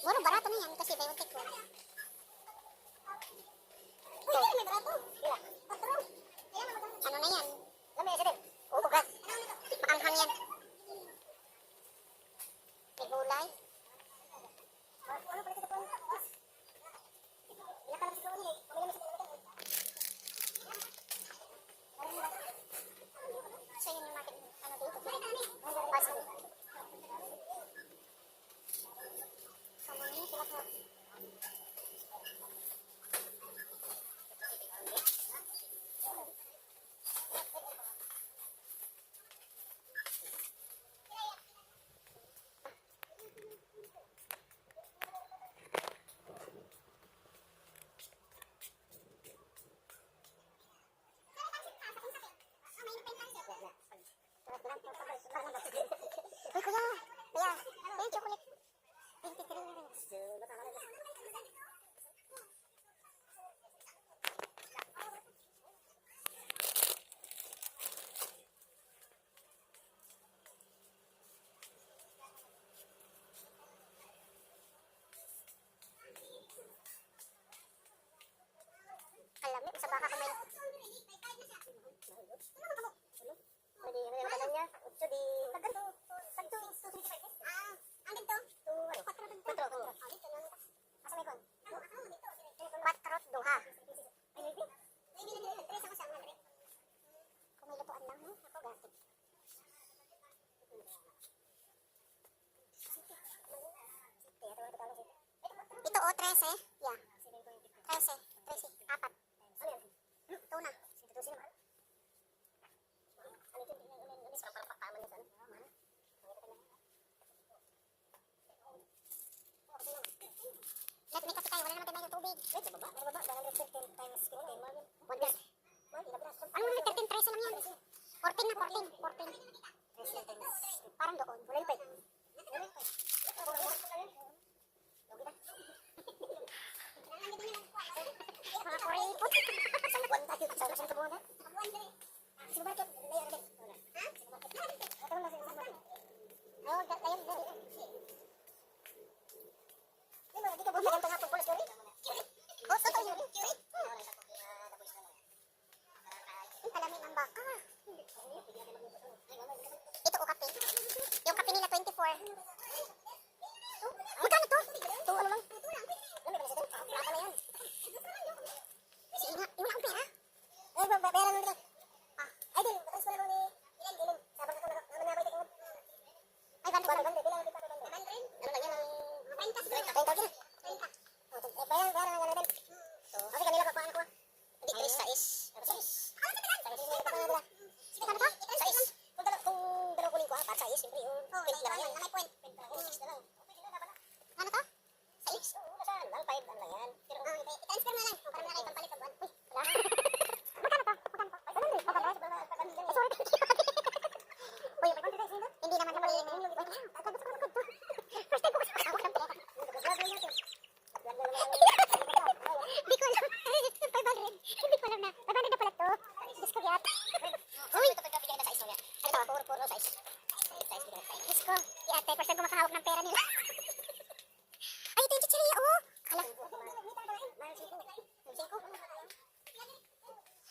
Mura barato na yan kasi bayo take one. Ano na yan? Ugat. Maanghang yan. May gulay. So yun yung market. Ano dito? Ah, sige. Kamunin sila ko. Uy, kuya! Kuya! Kuya, chocolate! 23 Alam mo, sa baka kami. Pwede, ano yung kanan niya? Utso di... Pagkanto. Pagto. Ah, ang dito? To, ano? Patro. Patro. Ah, dito lang. Asa may kon? Patro, duha. Ay, maybe? Maybe na dito. Tres ako sa mga Kung may lutuan lang, no? Ako, gatik. Ito, 13. Yeah. 13. 13. Apat. Wala naman tayo ng tubig. Wait, sa baba, sa baba, 113 times 15, Marvin. One plus. Ano 113, 13 lang yan. 14 na, 14, 14. Parang doon. Wala yung pwede. Mga kuripot. Saan tayo? Saan saan ka muna? Sige ba ito? Layo na Ha? Ito na sa mga. Oh, da- layo na. Di ba, di ka ba maganda nga pagpulas yun? Oh, sa tayo yun. Ang kalamin ng baka. Ito o kape. Yung kape nila 24. Oh, Magkano to? Ito ano lang? Wala na yan. Sige nga, eh, wala akong pera. Eh, ba, ba, pera mo dito. Ah, ay, din, batas pala ko ni, ilan, ilan, sabang ka na, naman nabay ko. Ay, banda, banda, banda, bilang kita, banda. Ano lang yan, ang, 30 siguro. 30 din. 30. Oh, eh, bayaran, bayaran, ang gano'n din. So, kasi kanila pa, paano ko? Hindi, Chris, sais. Sais. Ano sa tagal? Sais, sais, paano nila? Sige, ano to? Sais. Kung dalaw, kung dalaw kunin ko, ah, para sais, siyempre, yung, oh, point lang yan. Na may point. Oh, six na lang. Okay, na pala. Ano to? Sais? Oo, nasa, ano lang, five, ano lang yan. Pero, ah, okay, i-transfer mo lang. Oh, para meron kayo pampalit ng buwan. Uy, wala. Magkano to? Magkano to? Ay, ganun din. Magkano? Ay, sorry, thank you. Uy, may konti tayo, Hindi naman naman yun. Wait lang, tatagos ko ng to. First time ko kasi makawak ng pera. Hindi ko alam. 500. Hindi ko alam na. 500 na pala to. Diyos ko, yat. Uy! Ano to? Puro, puro size. Diyos ko, yate. First time ko makahawak ng pera nila. Ay, ito yung chichirya, oh. Kala.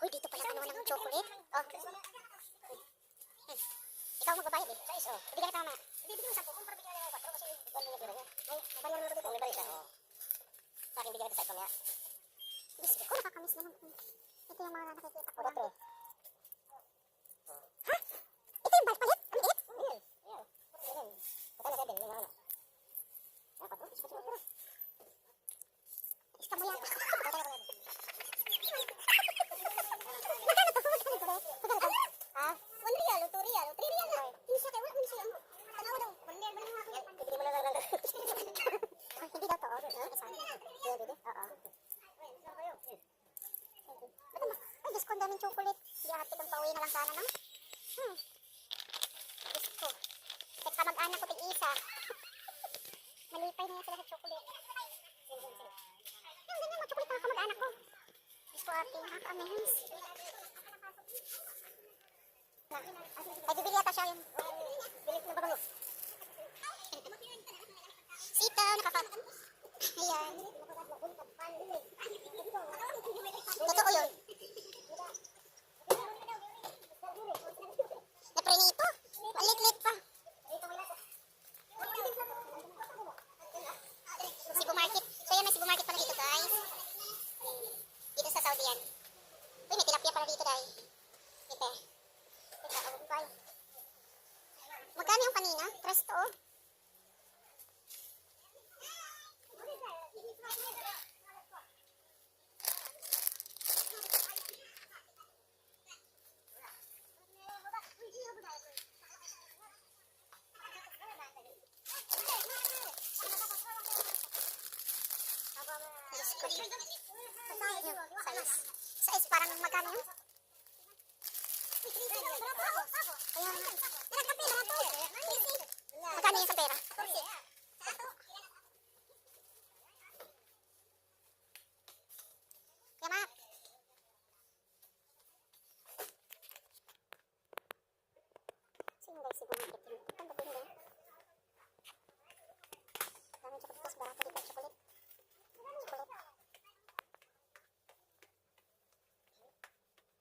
Uy, dito pala ano ng chocolate. Oh. Yan. Ikaw magbabayad eh. Size, oh. Bigyan ka tama. Hindi, bigyan mo sa kung para bigyan ka 4 kasi igual mo yung pera niya. Ay, mabayan mo na dito. May oh. Sa akin bigyan ka sa ito niya. Diyos ko, nakakamiss naman. Ito yung mga nakikita ko. Ito. Ha? Ito yung balpalit? Ang liit? Ayan. Ayan. Ayan. Magkano sa din? Yung ano? Dapat, oh. Isa pa siguro. Iska mo yata. Magkano to? Magkano to? ang daming chocolate. Hindi ate kang pauwi na lang sana, no? Hmm. Diyos ko. Tek ka mag-anak ko tig-isa. Malipay na yan sila sa chocolate. Yung ganyan, mga chocolate mga kamag-anak ko. Diyos ko ate, nakaka-amaze. Ay, bibili yata siya yun. Bilis na babango. Sita, nakaka... Ayan. Totoo yun. Naprenito. Malit-lit pa. Cebu Market. So yan, may Cebu Market pala dito, guys. Dito sa Saudi yan. Uy, may tilapia pala dito, guys. Ito. Ito, oh, bye. Magkano Tres to, oh. Size. Size, parang magkano yun? Ayan. Magkano yun sa pera? Kaya ma. Sino guys, siguro market yun. Ang bago yun guys. Daming chocolate tapos barato dito chocolate. Chocolate.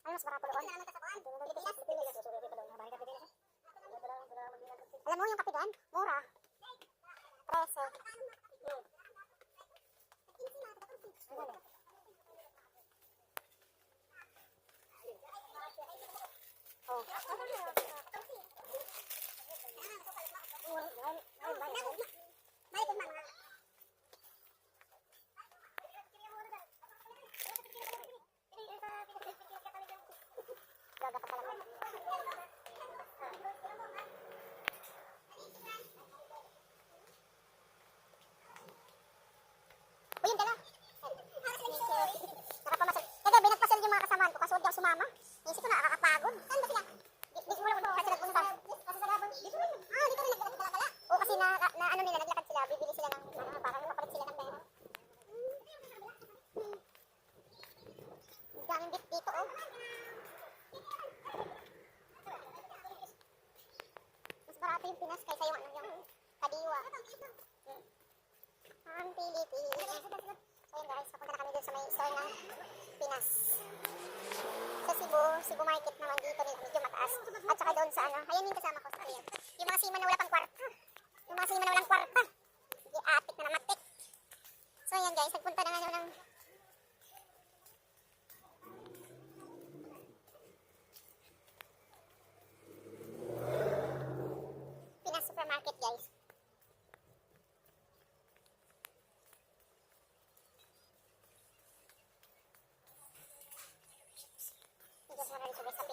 Ano mas barato doon? Mo yung kape doon? Cebu, Market naman dito rin, medyo mataas. At saka doon sa ano, ayan yung kasama ko sa ayan. Yung mga sima na wala pang kwarta. Yung mga sima na walang kwarta. Sige, atik na namatik. So ayan guys, nagpunta na nga ng Pinas Supermarket guys. Medyo sa marami sa Pinas. Oo. Oo, yan yun. Wala na. Ay, rin? Hindi mo na. Okay na yan. Oh,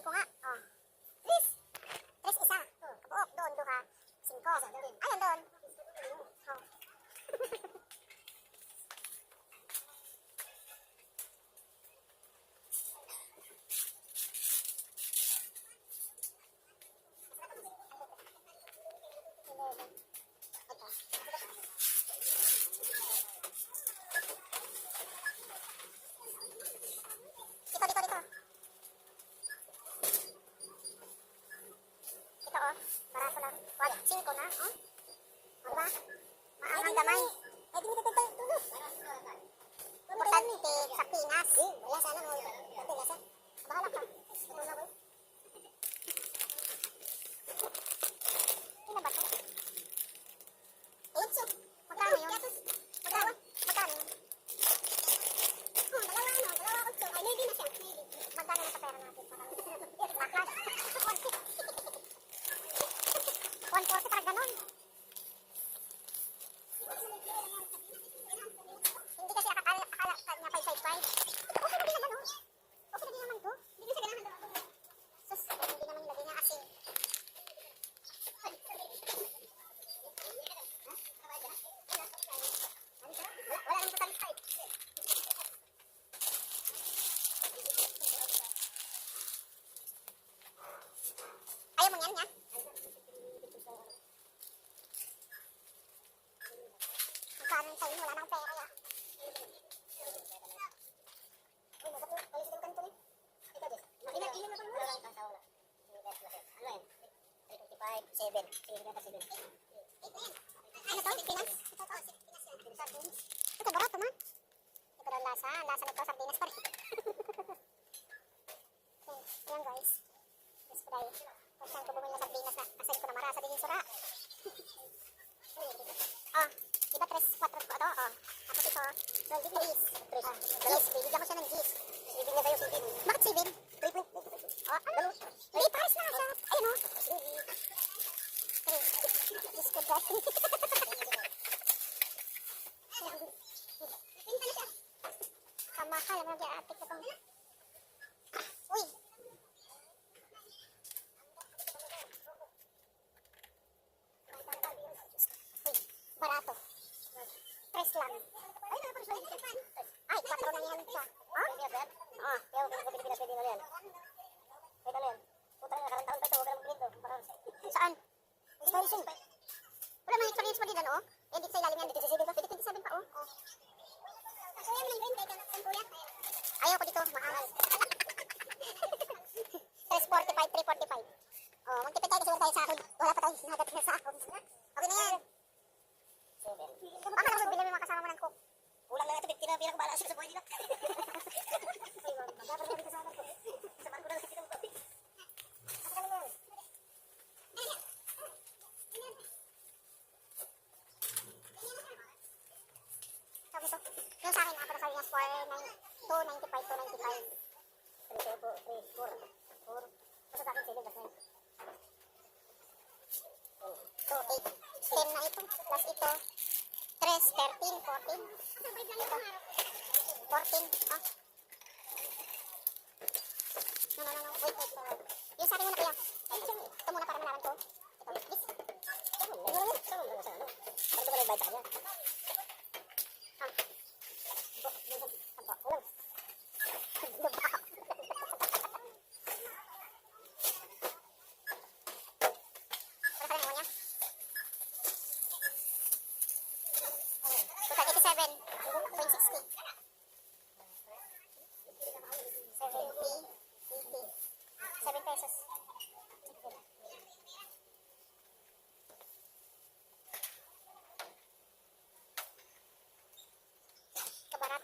nga. Oh. Tris. Tris isa. Kabuok, doon, duha. 5. Ayun, doon. Oh. Eleven. Ito. Dito, dito, dito. Ito oh, barato lang. Wala, 5 na, oh. O diba? Maangang damay. Eh, di dito, dito, dito. Importante sa Pinas. Wala sana mo. Dito, lasa. Bahala ka. Ito na ba? Ilan ba ito? Utso. Magkano yun? Magkano? Magkano yun? Oh, dalawa ano, dalawa utso. Ay, maybe na siya. Maybe. Magkano na sa pera 140, parang ganon. Hindi kasi akala, akala ka niya 555. Okay na din naman, oh. Okay na din naman to. Hindi ko siya ganahan. Sus, hindi naman nilagay niya asin. Wala nang satisfied. Ayaw mo yan, yan? Magkano yung sa'yo? Wala na akong pera, ya. Uy, nasa po. Ayos din kanto, eh. Ikaw, Ina na. Ano yan? 355, 7. Sige, sige, sige. Ano to? Pinas? Ito to, Pinas yan. Barato, man. Ito daw lasa. Lasa nito, sardinas pa rin. Ayan, guys. Fry. Kung saan ko bumili ng sardinas na asin ko na marasa din yung sura. oh, di ba 3, 4 ko ito? Oh. Tapos ito, 12 days. 3. Oh, yes, bibigyan ko siya ng gis. Bibigyan niya sa'yo 7. Bakit 7? 3 point. Oh, ano? Hey, pares na nga siya. Ayun oh. 3. Diyos ko, guys. Kamakal, ano nag-i-atik na tong... Uy! Uy, barato. Tres lang. Ay, nakapag-sorry. Ay, patro na yan siya. Ha? Ah, yung Pilipinas pwede na yan. Pwede na yan. Puta nga, karang taon pa ito, huwag ka lang magpinto. Saan? Station. Wala mga experience mo din ano? Eh, dito sa ilalim yan, dito sa 27 pa. Pwede 27 pa, oh. Kaya mo lang yun, kaya ka, kuya. Ayaw ko dito, maangas. 345, 345. Oh, magtipid tayo kasi wala tayo sahod. Wala pa tayo nadating na sahod. Okay na yan. Baka na bibili mo yung mga kasama mo ng cook. Kulang na ito, 50 na bilang bala sa buhay nila. Ay, wag. Dapat na kasama ko. Kasama ko na lang sila. Asa kami yan? Sabi to, yung sa akin, ako na sabi niya, 495, 295. 3, 4, 3, 4, 4. Basta sa akin, 7, basta yun. So, 8, 10 na ito, plus ito, 3, 13, 14. Ito, 14, ah. No, no, no, no, wait, wait, wait. Yung sa akin muna, kuya. Ito muna para malaman ko. Ito, please. Ito muna, ito muna, ito muna, ito muna. Ano ba na-invite sa kanya? Ah.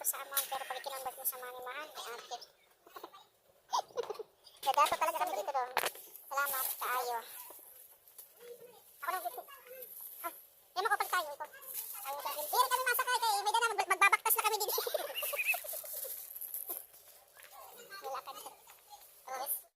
Sa amount pero pag kinambag mo sa money mahal ay ate Gagato talaga kami dito doon salamat kaayo